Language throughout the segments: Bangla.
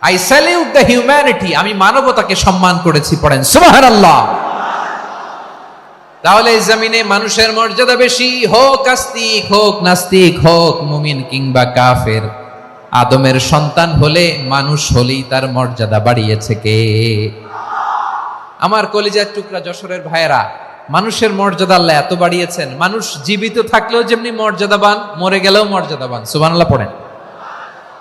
আই স্যালিউট দ্য হিউম্যানিটি আমি মানবতাকে সম্মান করেছি পড়েন। সুবহানাল্লাহ। তাহলে এই জমিনে মানুষের মর্যাদা বেশি। হোক আস্তিক, হোক নাস্তিক, হোক মুমিন কিংবা কাফের। আদমের সন্তান হলে মানুষ হলেই তার মর্যাদা বাড়িয়েছে কে? আমার কলিজার টুকরা যশোরের ভাইয়েরা, মানুষের মর্যাদা আল্লাহ এত বাড়িয়েছেন। মানুষ জীবিত থাকলেও যেমনি মর্যাদাবান, মরে গেলেও মর্যাদাবান। সুবহানাল্লাহ পড়েন।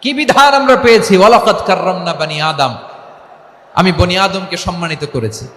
কি বিধান আমরা পেয়েছি? ওয়ালাকাত কাররামনা বানি আদম। আমি বনি আদমকে সম্মানিত করেছি।